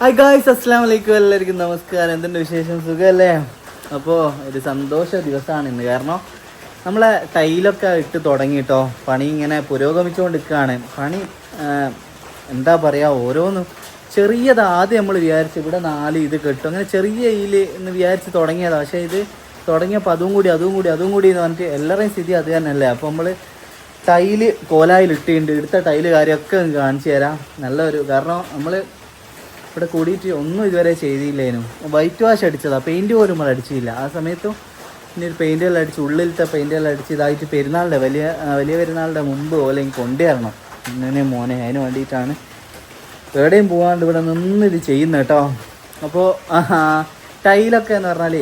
Hi guys അസ്സാം വലൈക്കും എല്ലാവർക്കും നമസ്കാരം. എന്തുണ്ട് വിശേഷം? സുഖമല്ലേ അപ്പോൾ ഒരു സന്തോഷ ദിവസമാണ് ഇന്ന്. കാരണം നമ്മളെ ടൈലൊക്കെ ഇട്ട് തുടങ്ങിട്ടോ പണി ഇങ്ങനെ പുരോഗമിച്ചുകൊണ്ടിരിക്കുകയാണ്. പണി എന്താ പറയുക ഓരോന്നും ചെറിയത് ആദ്യം നമ്മൾ വിചാരിച്ചു ഇവിടെ നാല് ഇത് കെട്ടും. അങ്ങനെ ചെറിയ ഇതിൽ എന്ന് വിചാരിച്ച് തുടങ്ങിയതാണ് പക്ഷേ ഇത് തുടങ്ങിയപ്പോൾ അതും കൂടി അതും കൂടി അതും കൂടി എന്ന് പറഞ്ഞിട്ട് എല്ലാവരുടെയും സ്ഥിതി അത് തന്നെയല്ലേ? അപ്പോൾ നമ്മൾ ടൈൽ കോലായിൽ ഇട്ടിട്ടുണ്ട്. എടുത്ത ടൈൽ കാര്യമൊക്കെ കാണിച്ചു തരാം. നല്ലൊരു കാരണം നമ്മൾ ഇവിടെ കൂടിയിട്ട് ഒന്നും ഇതുവരെ ചെയ്തില്ലേനു. വൈറ്റ് വാഷ് അടിച്ചതാണ് പെയിന്റ് പോലും നമ്മൾ അടിച്ചില്ല. ആ സമയത്തും ഇനി ഒരു പെയിന്റ് എല്ലാം അടിച്ച് ഉള്ളിലത്തെ പെയിന്റ് എല്ലാം അടിച്ച് ഇതായിട്ട് പെരുന്നാളിന്റെ വലിയ വലിയ പെരുന്നാളിന്റെ മുമ്പ് പോലെ കൊണ്ടുവരണം. ഇങ്ങനെ മോനെ അതിന് വേണ്ടിയിട്ടാണ്. എവിടെയും പോകാണ്ട് ഇവിടെ നിന്ന് ഇത് ചെയ്യുന്ന കേട്ടോ. അപ്പോൾ ടൈലൊക്കെ എന്ന് പറഞ്ഞാൽ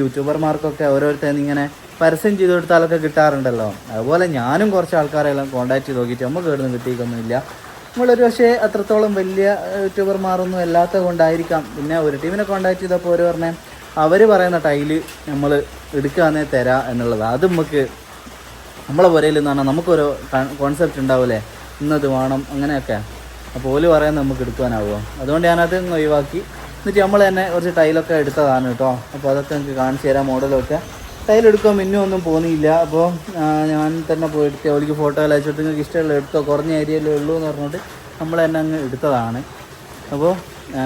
യൂട്യൂബർമാർക്കൊക്കെ ഓരോരുത്തരും ഇങ്ങനെ പരസ്യം ചെയ്ത് കൊടുത്താലൊക്കെ കിട്ടാറുണ്ടല്ലോ. അതുപോലെ ഞാനും കുറച്ച് ആൾക്കാരെല്ലാം കോൺടാക്ട് ചെയ്ത് നോക്കിയിട്ട് നമുക്ക് ഇവിടുന്ന് കിട്ടിയിട്ടൊന്നുമില്ല. നമ്മളൊരു പക്ഷേ അത്രത്തോളം വലിയ യൂട്യൂബർമാരൊന്നും അല്ലാത്ത കൊണ്ടായിരിക്കാം പിന്നെ ഒരു ടീമിനെ കോണ്ടാക്ട് ചെയ്തപ്പോൾ അവർ പറഞ്ഞേ അവർ പറയുന്ന ടൈൽ നമ്മൾ എടുക്കാന്നേ തരാ എന്നുള്ളത്. അത് നമുക്ക് നമ്മളെ പുരയിൽ എന്ന് പറഞ്ഞാൽ നമുക്കൊരു കോൺസെപ്റ്റ് ഉണ്ടാവില്ലേ ഇന്നത് വേണം അങ്ങനെയൊക്കെ. അപ്പോൾ ഓൽ പറയാൻ നമുക്ക് എടുക്കാനാവുമോ അതുകൊണ്ട് ഞാനത് ഒഴിവാക്കി. എന്നിട്ട് നമ്മൾ തന്നെ കുറച്ച് ടൈലൊക്കെ എടുത്തതാണ് കേട്ടോ. അപ്പോൾ അതൊക്കെ നിങ്ങൾക്ക് കാണിച്ചു തരാം മോഡലൊക്കെ ടൈൽ എടുക്കാൻ മിന്നും ഒന്നും പോന്നിയില്ല അപ്പോൾ ഞാൻ തന്നെ പോയി എടുത്ത് അവർക്ക് ഫോട്ടോ എല്ലാം അയച്ചിട്ട് നിങ്ങൾക്ക് ഇഷ്ടമുള്ള എടുത്തോ കുറഞ്ഞ ഏരിയയിലേ ഉള്ളൂ എന്ന് പറഞ്ഞിട്ട് നമ്മൾ തന്നെ അങ്ങ് എടുത്തതാണ്. അപ്പോൾ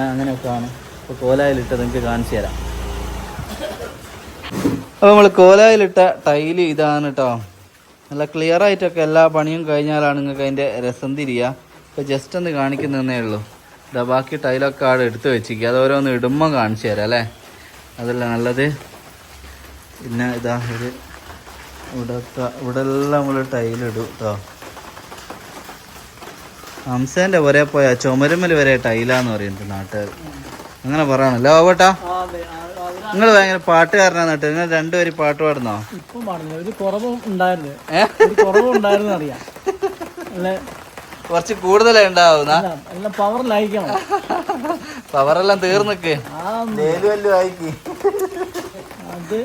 അങ്ങനെയൊക്കെയാണ് അപ്പോൾ കോലായിലിട്ട് നിങ്ങൾക്ക് കാണിച്ചു തരാം. അപ്പോൾ നമ്മൾ കോലായിലിട്ട ടൈൽ ഇതാണ് കേട്ടോ നല്ല ക്ലിയർ ആയിട്ടൊക്കെ എല്ലാ പണിയും കഴിഞ്ഞാലാണ് നിങ്ങൾക്ക് അതിന്റെ രസം തിരിയുക ഇപ്പോൾ ജസ്റ്റ് ഒന്ന് കാണിക്കുന്നതേ ഉള്ളൂ. ഇതാ ബാക്കി ടൈലൊക്കെ ആടെ എടുത്ത് വെച്ചിരിക്കുക. അത് ഓരോന്ന് ഇടുമ്പോൾ കാണിച്ചു തരാം അല്ലേ? അതല്ല നല്ലത്. പിന്നെ ഇതാ ഒരു ഇവിടെ ഇവിടെ എല്ലാം നമ്മൾ ടൈലിടും കേട്ടോ ഹംസേന്റെ ഒരേ പോയ ചുമരുമ്മൽ വരെ ടൈലാന്ന് പറയുന്നത് നാട്ടുകാർ അങ്ങനെ പറയണല്ലോ ആവട്ടാ നിങ്ങൾ ഭയങ്കര പാട്ടുകാരനാന്ന് കേട്ടോ നിങ്ങൾ രണ്ടുപേരും പാട്ട് പാടുന്നോ? ഇപ്പം ഒരു കുറവും ഉണ്ടായിരുന്നു. ഒരു കുറവും ഉണ്ടായിരുന്നു അറിയാം. കുറച്ച് കൂടുതലേ ഉണ്ടാവുന്ന പവറിലായിരിക്കണം പവറെല്ലാം തീർന്നിക്ക്. ആ വല്ലു ആയിക്ക്. അത്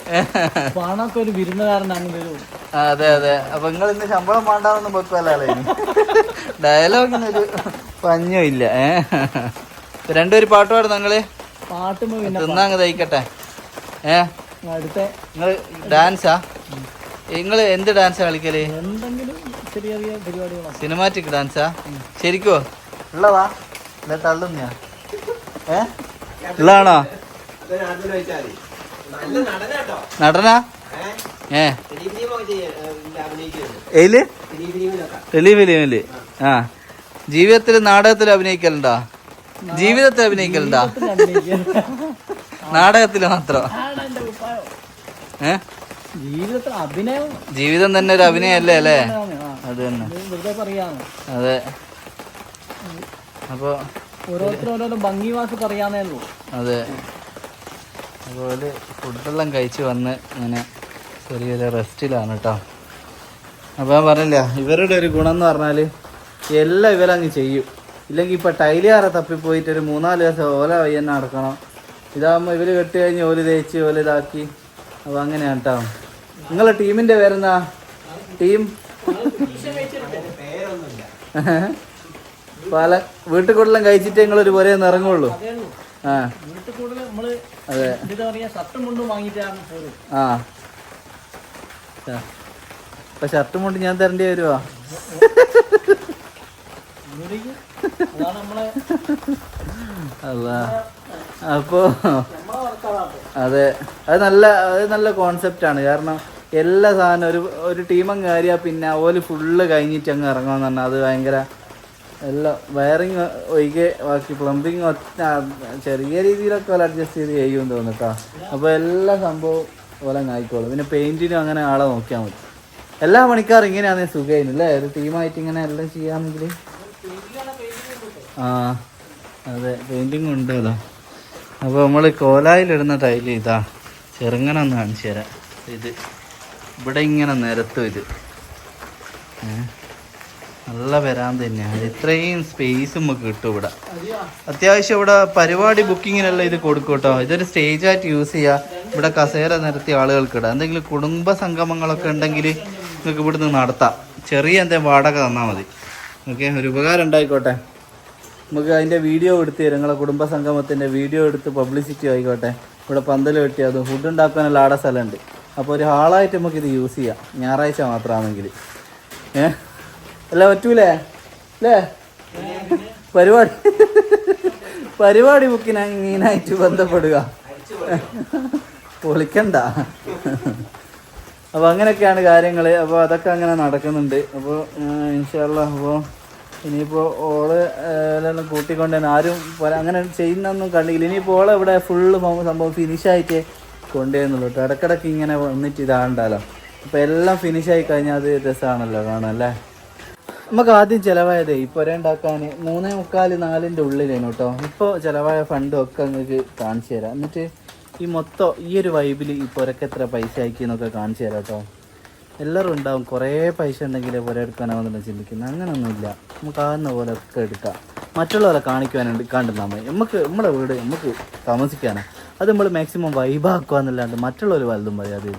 പണൊക്കെ ഒരു വിരുന്നുകാരനാണ് വരും അതെ അതെ. അപ്പൊ നിങ്ങൾ ഇന്ന് ശമ്പളം വേണ്ടാന്നൊന്നും വെക്കുമല്ലോ ഇനി? ഡയലോഗിനൊരു പഞ്ഞോ ഇല്ല. ഏഹ് രണ്ടുപേര് പാട്ട് പാടും നിങ്ങൾ? പാട്ടുമ്പോ തിന്നാങ്ങ് തയ്ക്കട്ടെ ഏ? അടുത്ത. നിങ്ങൾ ഡാൻസാ? നിങ്ങൾ എന്ത് ഡാൻസാ കളിക്കൽ? എന്തെങ്കിലും ചെറിയ ചെറിയ പരിപാടികളാണ് സിനിമാറ്റിക് ഡാൻസാ? ശരിക്കോ? ഉള്ളതാ. അല്ല തള്ളുന്ന ഏ? ഉള്ളതാണോ? നടനാ? ഏ? ഏൽ ടെലിഫിലിമിൽ ആ. ജീവിതത്തിൽ നാടകത്തിൽ അഭിനയിക്കലുണ്ടോ? ജീവിതത്തിൽ അഭിനയിക്കലുണ്ടോ? നാടകത്തിൽ മാത്രം. ഏ? ജീവിതത്തിൽ അഭിനയം. ജീവിതം തന്നെ ഒരു അഭിനയല്ലേ അല്ലേ? അത് തന്നെ. അതെ അപ്പൊ ഓരോരുത്തരും ഓരോരോ ഭംഗി വാക്ക് പറയാന്നേ ഉള്ളൂ. അതെ. അതുപോലെ ഫുഡെല്ലാം കഴിച്ച് വന്ന് ഇങ്ങനെ ചെറിയൊരു റെസ്റ്റിലാണ് കേട്ടോ. അപ്പോൾ ഞാൻ പറഞ്ഞില്ല ഇവരുടെ ഒരു ഗുണം എന്ന് പറഞ്ഞാൽ എല്ലാം ഇവരങ്ങ് ചെയ്യും. ഇല്ലെങ്കിൽ ഇപ്പം ടൈലിയാറെ തപ്പിപ്പോയിട്ട് ഒരു മൂന്നാൽ ദിവസം ഓല വയ്യ തന്നെ നടക്കണം. ഇതാകുമ്പോൾ ഇവർ കെട്ടി കഴിഞ്ഞ് ഓൽ തേച്ച് ഓല ഇതാക്കി. അപ്പോൾ അങ്ങനെയാണ് കേട്ടോ. നിങ്ങളെ ടീമിന്റെ പേരെന്താ? ടീം? പല വീട്ടിൽ കൂടെല്ലാം കഴിച്ചിട്ടേ നിങ്ങളൊരു പുരേ ഇറങ്ങുള്ളൂ. ആ. അതെ. ഷർട്ടും മുണ്ടും വാങ്ങിയിട്ടാണ് ആ. അപ്പൊ ഷർട്ടും കൊണ്ട് ഞാൻ തരേണ്ടി വരുവാ? അല്ല അപ്പോ അതെ. അത് നല്ല അത് നല്ല കോൺസെപ്റ്റ് ആണ്. കാരണം എല്ലാ സാധനം ഒരു ഒരു ടീമും കയറിയാൽ പിന്നെ ഓൽ ഫുള്ള് കഴിഞ്ഞിട്ട് അങ്ങ് എന്ന് പറഞ്ഞാൽ അത് ഭയങ്കര എല്ലാം വയറിങ് ഒഴികെ ബാക്കി പ്ലംബിങ് ചെറിയ രീതിയിലൊക്കെ ഓല അഡ്ജസ്റ്റ് ചെയ്ത് ചെയ്യുമെന്ന് തോന്നുന്നു കേട്ടോ അപ്പോൾ എല്ലാ സംഭവം പോലെ ആയിക്കോളും. പിന്നെ പെയിന്റിനും അങ്ങനെ ആളെ നോക്കിയാൽ മതി. എല്ലാ പണിക്കാരും ഇങ്ങനെയാണ് സുഖമായിരുന്നു അല്ലേ ഒരു ടീമായിട്ട് ഇങ്ങനെ എല്ലാം ചെയ്യാമെങ്കിൽ ആ അതെ. പെയിന്റിങ് ഉണ്ടല്ലോ അപ്പോൾ നമ്മൾ കോലായിലിടുന്ന ടൈൽ ഇതാ. ചെറുങ്ങനെ ഒന്ന് കാണിച്ചു തരാം. ഇത്. ഇവിടെ ഇങ്ങനെ നിരത്തും ഇത്. ഏ? നല്ല വരാൻ തന്നെയാണ് ഇത്രയും സ്പേസ് നമുക്ക് കിട്ടും ഇവിടെ. അത്യാവശ്യം ഇവിടെ പരിപാടി ബുക്കിങ്ങിനെല്ലാം ഇത് കൊടുക്കും കേട്ടോ. ഇതൊരു സ്റ്റേജായിട്ട് യൂസ് ചെയ്യുക ഇവിടെ കസേര നിരത്തി ആളുകൾക്ക് ഇടാം. എന്തെങ്കിലും കുടുംബ സംഗമങ്ങളൊക്കെ ഉണ്ടെങ്കിൽ നിങ്ങൾക്ക് ഇവിടുന്ന് നടത്താം. ചെറിയ എന്തെങ്കിലും വാടക തന്നാൽ മതി. ഓക്കെ ഒരു ഉപകാരം ഉണ്ടായിക്കോട്ടെ. നമുക്ക് അതിന്റെ വീഡിയോ എടുത്ത് തരും. നിങ്ങളെ കുടുംബ സംഗമത്തിന്റെ വീഡിയോ എടുത്ത് പബ്ലിസിറ്റി ആയിക്കോട്ടെ. ഇവിടെ പന്തൽ കെട്ടിയത് ഫുഡ് ഉണ്ടാക്കാനുള്ള ആടെ സ്ഥലമുണ്ട്. അപ്പോൾ ഒരു ഹാളായിട്ട് നമുക്ക് ഇത് യൂസ് ചെയ്യാം. ഞായറാഴ്ച മാത്രമാണെങ്കിൽ. ഏ? അല്ല പറ്റൂലേ? അല്ലേ? പരിപാടി. പരിപാടി ബുക്കിന് ഇങ്ങനായിട്ട് ബന്ധപ്പെടുക. പൊളിക്കണ്ട. അപ്പോൾ അങ്ങനെയൊക്കെയാണ് കാര്യങ്ങൾ അപ്പോൾ അതൊക്കെ അങ്ങനെ നടക്കുന്നുണ്ട്. അപ്പോൾ ഇൻഷാല്ല അപ്പോൾ ഇനിയിപ്പോൾ ഓൾ എല്ലാം കൂട്ടിക്കൊണ്ട് തന്നെ ആരും അങ്ങനെ ചെയ്യുന്നൊന്നും കണ്ടില്ല. ഇനിയിപ്പോൾ ഓളെ ഇവിടെ ഫുള്ള് സംഭവം ഫിനിഷായിട്ട് കൊണ്ടുവരുന്നുള്ളൂ കേട്ടോ. ഇടക്കിടക്ക് ഇങ്ങനെ വന്നിട്ട് ഇതാണ്ടല്ലോ അപ്പോൾ എല്ലാം ഫിനിഷായി കഴിഞ്ഞാൽ അത് രസമാണല്ലോ കാണാം അല്ലേ? നമുക്ക് ആദ്യം ചിലവായത് ഈ പുര ഉണ്ടാക്കാൻ മൂന്നേ മുക്കാൽ നാലിന്റെ ഉള്ളിലേനു കേട്ടോ ഇപ്പോൾ ചിലവായ ഫണ്ടും ഒക്കെ നിങ്ങൾക്ക് കാണിച്ചു തരാം. എന്നിട്ട് ഈ മൊത്തം ഈ ഒരു വൈബിൽ ഈ പുരക്ക് എത്ര പൈസ ആക്കി എന്നൊക്കെ കാണിച്ചു തരാം കേട്ടോ എല്ലാവരും ഉണ്ടാവും. കുറേ പൈസ ഉണ്ടെങ്കിലേ പുര എടുക്കാനാവുന്നില്ല ചിന്തിക്കുന്നത്. അങ്ങനെയൊന്നുമില്ല നമുക്ക് ആകുന്ന പോലെ ഒക്കെ എടുക്കാം. മറ്റുള്ളവരെ കാണിക്കുവാനുണ്ട് കണ്ടിരുന്നാൽ മതി. നമുക്ക് നമ്മുടെ വീട് നമുക്ക് താമസിക്കാനാണ് അത് നമ്മൾ മാക്സിമം വൈബാക്കുക എന്നല്ലാണ്ട് മറ്റുള്ളവർ വലുതും പറയാതെ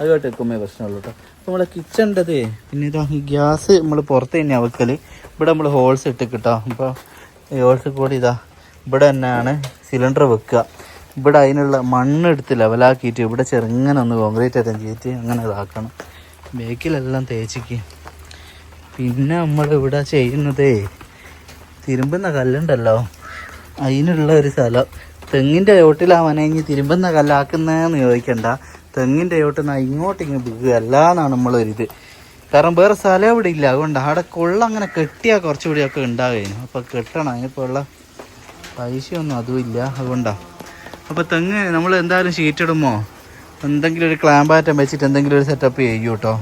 അതുമായിട്ട് വെക്കുമ്പേ പ്രശ്നമുള്ളൂ കേട്ടോ നമ്മളെ കിച്ചണ്ടത് പിന്നെ ഇതാ ഈ ഗ്യാസ് നമ്മൾ പുറത്ത് തന്നെയാണ് വെക്കൽ ഇവിടെ നമ്മൾ ഹോൾസ് ഇട്ട് കിട്ടാം അപ്പോൾ ഈ ഹോൾസ് കൂടി ഇതാ ഇവിടെ തന്നെയാണ് സിലിണ്ടർ വെക്കുക. ഇവിടെ അതിനുള്ള മണ്ണ് എടുത്ത് ലെവലാക്കിയിട്ട് ഇവിടെ ചെറുങ്ങനെ ഒന്ന് കോൺക്രീറ്റ് എത്താൻ ചെയ്തിട്ട് അങ്ങനെ ഇതാക്കണം. ബേക്കിലെല്ലാം തേച്ചിക്ക്. പിന്നെ നമ്മൾ ഇവിടെ ചെയ്യുന്നതേ തിരുമ്പുന്ന കല്ലുണ്ടല്ലോ. അതിനുള്ള ഒരു സ്ഥലം. തെങ്ങിന്റെ ചോട്ടിലാവാനെങ്കിൽ തിരുമ്പുന്ന കല്ലാക്കുന്നതെന്ന് ചോദിക്കണ്ട. തെങ്ങിന്റെ ചോട്ടിൽ നിന്ന് ഇങ്ങോട്ട് ഇങ്ങനെ വീഴുക അല്ലാന്നാണ് നമ്മളൊരിത് കാരണം വേറെ സ്ഥലം ഇവിടെ ഇല്ല. അതുകൊണ്ട് അവിടെ കൊള്ള അങ്ങനെ കെട്ടിയാൽ കുറച്ചുകൂടിയൊക്കെ ഉണ്ടാകുന്നു അപ്പോൾ കെട്ടണം. അതിനിപ്പോൾ ഉള്ള പൈസയൊന്നും അതും ഇല്ല. അതുകൊണ്ടാണ് അപ്പോൾ തെങ്ങ് നമ്മൾ എന്തായാലും ഷീറ്റ് ഇടുമോ? എന്തെങ്കിലും ഒരു ക്ലാമ്പാറ്റം വെച്ചിട്ട് എന്തെങ്കിലും ഒരു സെറ്റപ്പ് ചെയ്യും കേട്ടോ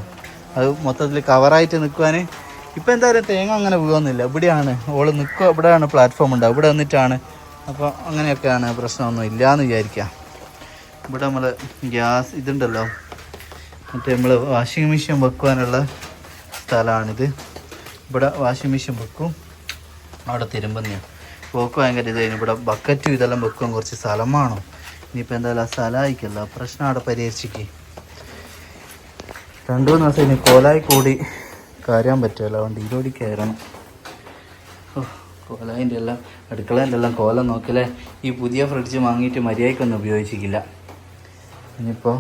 അത് മൊത്തത്തിൽ കവറായിട്ട് നിൽക്കുവാൻ ഇപ്പം എന്തായാലും തേങ്ങ അങ്ങനെ വീഴുന്നില്ല ഇവിടെയാണ്. ഓൾ നിൽക്കുക ഇവിടെയാണ് പ്ലാറ്റ്ഫോം ഉണ്ടാവും ഇവിടെ വന്നിട്ടാണ് അപ്പോൾ അങ്ങനെയൊക്കെയാണ് പ്രശ്നമൊന്നും ഇല്ലയെന്ന് വിചാരിക്കാം. ഇവിടെ നമ്മൾ ഗ്യാസ് ഇതുണ്ടല്ലോ. മറ്റേ നമ്മൾ വാഷിംഗ് മെഷീൻ വെക്കുവാനുള്ള സ്ഥലമാണിത്. ഇവിടെ വാഷിംഗ് മെഷീൻ വെക്കും. അവിടെ തിരുമ്പുന്ന പോക്ക് ഭയങ്കര ഇതായിരുന്നു ഇവിടെ ബക്കറ്റും ഇതെല്ലാം വെക്കാൻ കുറച്ച് സ്ഥലം വേണം. ഇനിയിപ്പോൾ എന്തായാലും ആ സ്ഥലമായിക്കല്ലോ പ്രശ്നം അവിടെ പരിഹരിച്ചിക്ക്. രണ്ടു മൂന്ന് ദിവസം ഇനി കോലായി കൂടി കയറാൻ പറ്റുമല്ലോ. അതുകൊണ്ട് ഇരുപടി കയറണം. കോലായിന്റെ എല്ലാം അടുക്കളേന്റെ എല്ലാം കോലം നോക്കലേ ഈ പുതിയ ഫ്രിഡ്ജ് വാങ്ങിയിട്ട് മര്യാദയ്ക്കൊന്നും ഉപയോഗിച്ചിട്ടില്ല ഇനിയിപ്പോൾ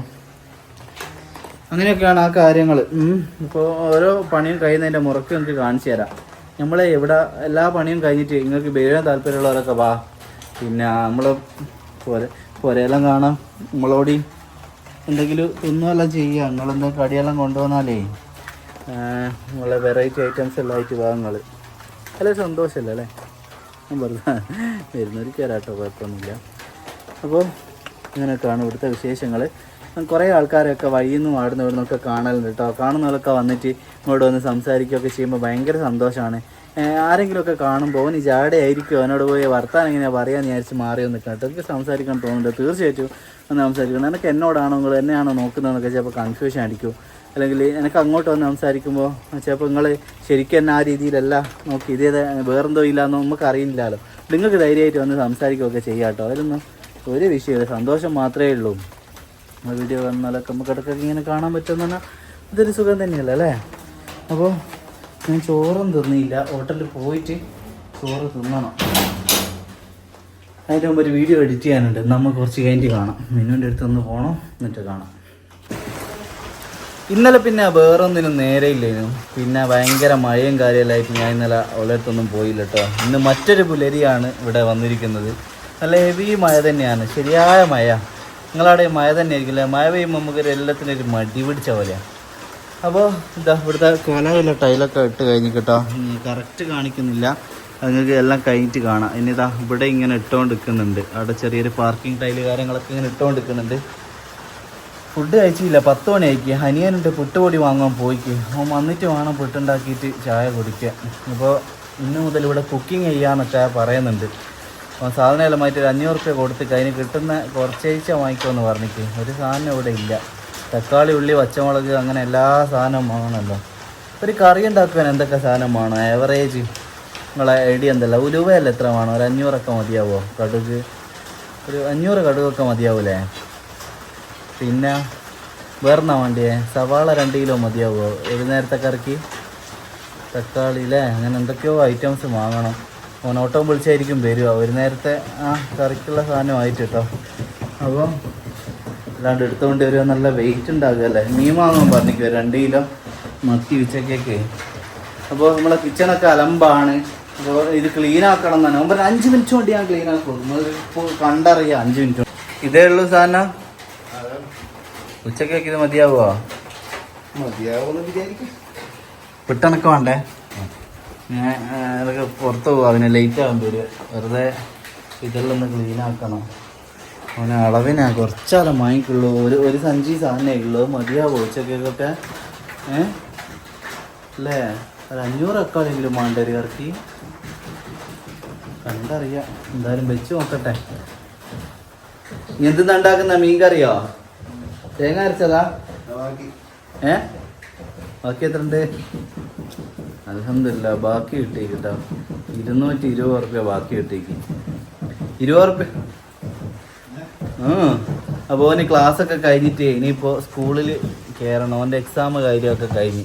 അങ്ങനെയൊക്കെയാണ് ആ കാര്യങ്ങൾ ഇപ്പോൾ ഓരോ പണിയും കഴിയുന്നതിന്റെ മുറക്ക് നിങ്ങൾക്ക് കാണിച്ചു തരാം. നമ്മൾ ഇവിടെ എല്ലാ പണിയും കഴിഞ്ഞിട്ട് നിങ്ങൾക്ക് ബേരാൻ താല്പര്യമുള്ളവരൊക്കെ വാ. പിന്നെ നമ്മൾ പോരെ പുരയെല്ലാം കാണാം. നമ്മളോടി എന്തെങ്കിലും തിന്നുമെല്ലാം ചെയ്യുക. നിങ്ങളെന്തെങ്കിലും കടിയെല്ലാം കൊണ്ടുവന്നാലേ? നമ്മളെ വെറൈറ്റി ഐറ്റംസ് എല്ലാം ആയിട്ട് വാ നിങ്ങൾ അല്ലേ സന്തോഷമല്ലേ അല്ലേ? വെറുതെ വരുന്നവർക്ക് വരാട്ടോ കുഴപ്പമൊന്നുമില്ല. അപ്പോൾ ഇങ്ങനെയൊക്കെയാണ് ഇവിടുത്തെ വിശേഷങ്ങൾ കുറേ ആൾക്കാരൊക്കെ വഴിയിൽ നിന്നും ആടുന്ന ഇവിടെ നിന്നൊക്കെ കാണലുണ്ട് കേട്ടോ കാണുന്നവരൊക്കെ വന്നിട്ട് ഇങ്ങോട്ട് വന്ന് സംസാരിക്കുകയൊക്കെ ചെയ്യുമ്പോൾ ഭയങ്കര സന്തോഷമാണ് ആരെങ്കിലുമൊക്കെ കാണുമ്പോൾ ഓന് ജാടയായിരിക്കും അവനോട് പോയി വർത്താനം ഇങ്ങനെ പറയാമെന്ന് വിചാരിച്ച് മാറി ഒന്ന് കേട്ടോ എനിക്ക് സംസാരിക്കാൻ തോന്നുന്നുണ്ട്. തീർച്ചയായിട്ടും ഒന്ന് സംസാരിക്കണം എനിക്ക് എന്നോടാണോ? നിങ്ങൾ എന്നെയാണോ നോക്കുന്നതെന്നൊക്കെ ചിലപ്പോൾ കൺഫ്യൂഷൻ ആയിരിക്കും അല്ലെങ്കിൽ എനിക്ക് അങ്ങോട്ട് വന്ന് സംസാരിക്കുമ്പോൾ ചിലപ്പോൾ നിങ്ങൾ ശരിക്കും എന്നെ ആ രീതിയിലല്ല നോക്കി. ഇതേ വേറെന്തോ ഇല്ലയെന്നോ നമുക്ക് അറിയില്ലല്ലോ നിങ്ങൾക്ക് ധൈര്യമായിട്ട് വന്ന് സംസാരിക്കുകയൊക്കെ ചെയ്യാം കേട്ടോ അതിലൊന്നും ഒരു വിഷയമില്ല. സന്തോഷം മാത്രമേ ഉള്ളൂ. നമ്മൾ വീഡിയോ വന്നാലൊക്കെ നമുക്ക് ഇടയ്ക്കൊക്കെ ഇങ്ങനെ കാണാൻ പറ്റുമെന്ന് പറഞ്ഞാൽ ഇതൊരു സുഖം തന്നെയല്ല? അല്ലേ? അപ്പോൾ ഞാൻ ചോറും തിന്നിയില്ല ഹോട്ടലിൽ പോയിട്ട് ചോറ് തിന്നണം. അതിന്റെ മുമ്പ് ഒരു വീഡിയോ എഡിറ്റ് ചെയ്യാനുണ്ട്. നമ്മൾ കുറച്ച് കഴിഞ്ഞിട്ട് കാണാം. മിന്നുവിന്റെ അടുത്ത് ഒന്ന് പോകണം എന്നിട്ട് കാണാം. ഇന്നലെ പിന്നെ വേറൊന്നിനും നേരെ ഇല്ലേനും പിന്നെ ഭയങ്കര മഴയും കാര്യമെല്ലായിട്ട് ഞാൻ ഇന്നലെ ഉള്ളിടത്തൊന്നും പോയില്ല കേട്ടോ. ഇന്ന് മറ്റൊരു പുലരിയാണ് ഇവിടെ വന്നിരിക്കുന്നത്. നല്ല ഹെവി മഴ തന്നെയാണ്. ശരിയായ മഴ നിങ്ങളവിടെ മഴ തന്നെ ആയിരിക്കില്ലേ മഴ പെയ്യുമ്പോൾ നമുക്കൊരു എല്ലാത്തിനും ഒരു മടി പിടിച്ച പോലെയാണ് അപ്പോൾ ഇതാ ഇവിടുത്തെ കോലാവില്ല ടൈലൊക്കെ ഇട്ട് കഴിഞ്ഞ് കേട്ടോ കറക്റ്റ് കാണിക്കുന്നില്ല. നിങ്ങൾക്ക് എല്ലാം കഴിഞ്ഞിട്ട് കാണാം. ഇനി ഇതാ ഇവിടെ ഇങ്ങനെ ഇട്ടുകൊണ്ട് നിൽക്കുന്നുണ്ട്. അവിടെ ചെറിയൊരു പാർക്കിംഗ് ടൈൽ കാര്യങ്ങളൊക്കെ ഇങ്ങനെ ഇട്ടുകൊണ്ട് നിൽക്കുന്നുണ്ട്. ഫുഡ് കഴിച്ചില്ല. പത്ത് മണി ആയിക്ക് ഹനിയനുണ്ട് പുട്ടുപൊടി വാങ്ങാൻ പോയിക്ക്. അവൻ വന്നിട്ട് വേണം പുട്ടുണ്ടാക്കിയിട്ട് ചായ കുടിക്കുക അപ്പോൾ ഇന്ന് മുതൽ ഇവിടെ കുക്കിംഗ് ചെയ്യാന്നൊക്കെ പറയുന്നുണ്ട്. അപ്പോൾ സാധനം എല്ലാം മാറ്റി ഒരു അഞ്ഞൂറ് റുപ്യ കൊടുത്ത് അതിന് കിട്ടുന്ന കുറച്ചേച്ച വാങ്ങിക്കുമെന്ന് പറഞ്ഞിട്ട്. ഒരു സാധനം ഇവിടെ ഇല്ല. തക്കാളി ഉള്ളി പച്ചമുളക് അങ്ങനെ എല്ലാ സാധനവും വാങ്ങണമല്ലോ. ഒരു കറി ഉണ്ടാക്കാൻ എന്തൊക്കെ സാധനം വേണം? ആവറേജ് നിങ്ങളെ ഐഡിയ എന്തല്ല? ഉലുവയല്ല എത്ര വേണം? ഒരു അഞ്ഞൂറൊക്കെ മതിയാവോ? കടുക്. ഒരു അഞ്ഞൂറ് കടുകൊക്കെ മതിയാവൂലേ? പിന്നെ വേറെന്നാ വേണ്ടിയേ? സവാള രണ്ട് കിലോ മതിയാവുമോ ഒരു നേരത്തെ കറിക്ക്? തക്കാളി അല്ലേ അങ്ങനെ എന്തൊക്കെയോ ഐറ്റംസ് വാങ്ങണം. ഓൻ ഓട്ടോ വിളിച്ചായിരിക്കും വരിക. ഒരു നേരത്തെ ആ കറിക്കുള്ള സാധനമായിട്ട് കേട്ടോ അപ്പം അല്ലാണ്ട് എടുത്തുകൊണ്ട് വരിക നല്ല വെയിറ്റ് ഉണ്ടാകുമല്ലേ മീൻ വാങ്ങാൻ പറഞ്ഞിരിക്കുക. രണ്ട് കിലോ മത്തി ഉച്ചക്കൊക്കെ അപ്പോൾ നമ്മളെ കിച്ചണൊക്കെ അലമ്പാണ്. അപ്പോൾ ഇത് ക്ലീൻ ആക്കണം എന്നാണ്. ഒമ്പത് അഞ്ച് മിനിറ്റ് കൊണ്ട് ഞാൻ ക്ലീൻ ആക്കും. നമ്മൾ ഇപ്പോൾ കണ്ടറിയാം അഞ്ച് മിനിറ്റ് കൊണ്ട്. ഇതേ ഉള്ളൂ സാധനം. ഉച്ചക്കൊക്കെ ഇത് മതിയാവുമോ മതിയാവുമെന്ന് വിചാരിക്കും. വിട്ടണക്ക് വേണ്ടേ? അതൊക്കെ പുറത്ത് പോവാ. പിന്നെ ലേറ്റ് ആകാൻ വരിക വെറുതെ ഇതെല്ലാം ക്ലീൻ ആക്കണം. അവനെ അളവിനാ. കുറച്ചാലും വാങ്ങിക്കുള്ളൂ. ഒരു ഒരു സഞ്ചി സാധനമേ ഉള്ളൂ. മതിയാവോ? ഉച്ചക്കൊക്കെ. ഏ? അല്ലേ? ഒരു അഞ്ഞൂറ് അക്കാളെങ്കിലും വേണ്ട ഒരു കറക്കി? കണ്ടറിയാം. എന്തായാലും വെച്ച് നോക്കട്ടെ. എന്ത് ഉണ്ടാക്കുന്ന? മീൻ കറിയോ തേങ്ങ അരച്ചതാ? ഏ? ബാക്കി എത്ര ഉണ്ട് അലഹമില്ല ബാക്കി കിട്ടി കേട്ടോ ഇരുന്നൂറ്റി ഇരുപത് റുപ്യ ബാക്കി കിട്ടിക്ക് ഇരുപത് റുപ്യ ആ അപ്പോൾ ഓന് ക്ലാസ് ഒക്കെ കഴിഞ്ഞിട്ട് ഇനിയിപ്പോൾ സ്കൂളിൽ കയറണം ഓന്റെ എക്സാം കാര്യമൊക്കെ കഴിഞ്ഞ്.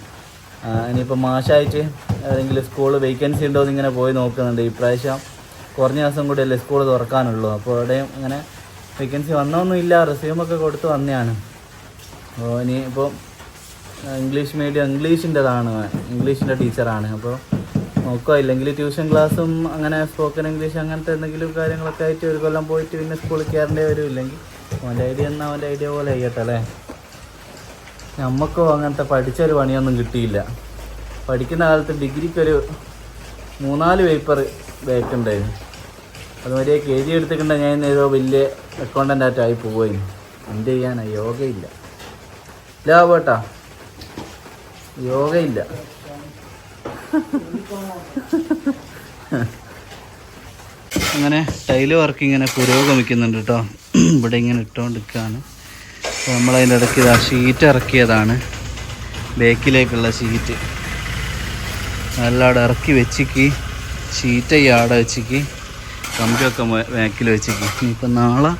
ഇനിയിപ്പോൾ മാഷായിട്ട് ഏതെങ്കിലും സ്കൂൾ വേക്കൻസി ഉണ്ടോ എന്ന് ഇങ്ങനെ പോയി നോക്കുന്നുണ്ട്. ഇപ്രാവശ്യം കുറഞ്ഞ ദിവസം കൂടി അല്ലേ സ്കൂൾ തുറക്കാനുള്ളൂ. അപ്പോൾ അവിടെയും ഇങ്ങനെ വേക്കൻസി വന്നൊന്നുമില്ല. റെസ്യൂമൊക്കെ കൊടുത്ത് വന്നതാണ്. അപ്പോൾ ഇനിയിപ്പോൾ ഇംഗ്ലീഷ് മീഡിയം ഇംഗ്ലീഷിന്റെതാണ് ഇംഗ്ലീഷിന്റെ ടീച്ചറാണ്. അപ്പോൾ നോക്കുക ഇല്ലെങ്കിൽ ട്യൂഷൻ ക്ലാസ്സും അങ്ങനെ സ്പോക്കൺ ഇംഗ്ലീഷ് അങ്ങനത്തെ എന്തെങ്കിലും കാര്യങ്ങളൊക്കെ ആയിട്ട് ഒരു കൊല്ലം പോയിട്ട് പിന്നെ സ്കൂളിൽ കയറേണ്ടി വരും ഇല്ലെങ്കിൽ അവന്റെ ഐഡിയ എന്നാൽ അവന്റെ ഐഡിയ പോലെ ചെയ്യട്ടെ അല്ലേ? നമുക്കോ അങ്ങനത്തെ പഠിച്ചൊരു പണിയൊന്നും കിട്ടിയില്ല. പഠിക്കുന്ന കാലത്ത് ഡിഗ്രിക്കൊരു മൂന്നാൽ പേപ്പർ ബാക്കുണ്ടായിരുന്നു അത് മതിയെ കെ ജി എടുത്തിട്ടുണ്ട്. ഞാൻ ഏതോ വലിയ അക്കൗണ്ടന്റ് ആയിട്ടായി പോവുകയും എന്ത് ചെയ്യാനാണ് യോഗയില്ല. ഇല്ല പോട്ടാ. യോഗയില്ല. അങ്ങനെ ടൈൽ വർക്ക് ഇങ്ങനെ പുരോഗമിക്കുന്നുണ്ട് കേട്ടോ. ഇവിടെ ഇങ്ങനെ ഇട്ടുകൊണ്ടിരിക്കുകയാണ് അപ്പോൾ നമ്മളതിന്റെ ഇടയ്ക്ക് ഇതാ ഷീറ്റ് ഇറക്കിയതാണ്. ബേക്കിലേക്കുള്ള ഷീറ്റ്. നല്ലവിടെ ഇറക്കി വെച്ചിക്ക്. ഷീറ്റ് ഈ ആടെ വെച്ചിക്ക്. കമ്പിയൊക്കെ ബാക്കിൽ വെച്ചിക്ക്. ഇനിയിപ്പോൾ നാളെ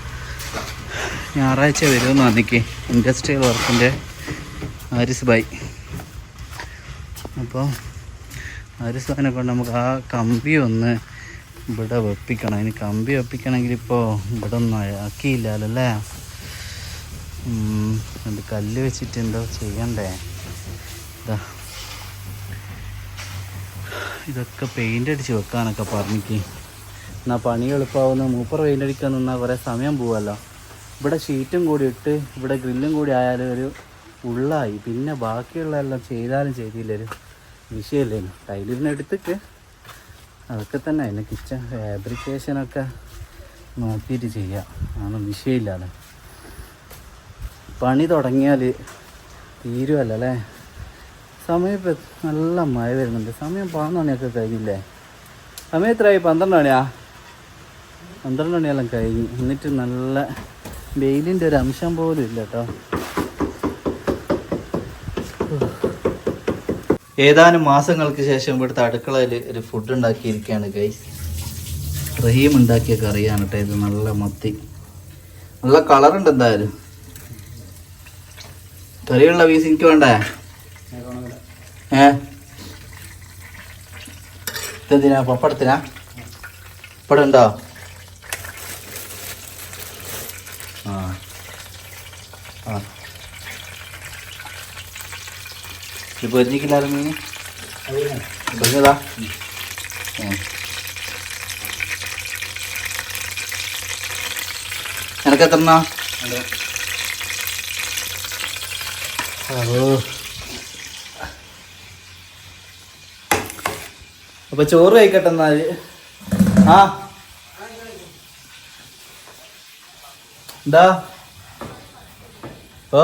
ഞായറാഴ്ച വരുമെന്ന് പറഞ്ഞിക്ക്. ഇൻഡസ്ട്രിയൽ വർക്കിന്റെ ആരിസ് ബൈ. അപ്പോൾ ഒരു സാധനം കൊണ്ട് നമുക്ക് ആ കമ്പി ഒന്ന് ഇവിടെ വെപ്പിക്കണം. അതിന് കമ്പി വെപ്പിക്കണമെങ്കിൽ ഇപ്പോൾ ഇവിടെ ഒന്നും ആക്കിയില്ലല്ലേ അത് കല്ല് വെച്ചിട്ട് എന്തോ ചെയ്യണ്ടേ? ഇതാ ഇതൊക്കെ പെയിന്റ് അടിച്ച് വെക്കാനൊക്കെ പറഞ്ഞിക്ക്. എന്നാൽ പണി എളുപ്പമാവുന്ന മൂപ്പർ പെയിന്റ് അടിക്കാൻ നിന്നാൽ കുറേ സമയം പോവുമല്ലോ ഇവിടെ ഷീറ്റും കൂടി ഇട്ട് ഇവിടെ ഗ്രില്ലും കൂടി ആയാലും ഒരു ഉള്ളായി പിന്നെ ബാക്കിയുള്ള എല്ലാം ചെയ്താലും ചെയ്തില്ലൊരു വിഷയമല്ലേ? ടൈലിന് എടുത്തിട്ട് അതൊക്കെ തന്നെ അതിന്റെ കിച്ചൺ ഫാബ്രിക്കേഷനൊക്കെ നോക്കിയിട്ട് ചെയ്യാം. ആണ് വിഷയമില്ലാതെ. പണി തുടങ്ങിയാൽ തീരുമല്ല അല്ലേ? സമയം ഇപ്പം നല്ല മഴ വരുന്നുണ്ട്. സമയം പന്ത്രണ്ട് മണിയൊക്കെ കഴിഞ്ഞില്ലേ? സമയം എത്രയായി? പന്ത്രണ്ട് മണിയാ? പന്ത്രണ്ട് മണിയെല്ലാം കഴിഞ്ഞു. എന്നിട്ട് നല്ല വെയിലിന്റെ ഒരു അംശം പോലും ഇല്ല കേട്ടോ. ഏതാനും മാസങ്ങൾക്ക് ശേഷം ഇവിടുത്തെ അടുക്കളയിൽ ഒരു ഫുഡ് ഉണ്ടാക്കിയിരിക്കുകയാണ് ഗൈസ് റഹീം ഉണ്ടാക്കിയ കറിയാണ് കേട്ടോ ഇത്. നല്ല മത്തി. നല്ല കളറുണ്ട് എന്തായാലും. കറിയുള്ള പീസ് എനിക്ക് വേണ്ടേ? ഏ? പപ്പടത്തിനാ? പപ്പടം ഉണ്ടോ? ഇത് പൊരിഞ്ഞിക്കില്ലാലോ മീൻ പൊരിഞ്ഞതാ. നിനക്ക് എത്രണ്ണ ഓ അപ്പൊ ചോറ് കഴിക്കട്ടെ എന്നാൽ. ആ? എന്താ? ഓ?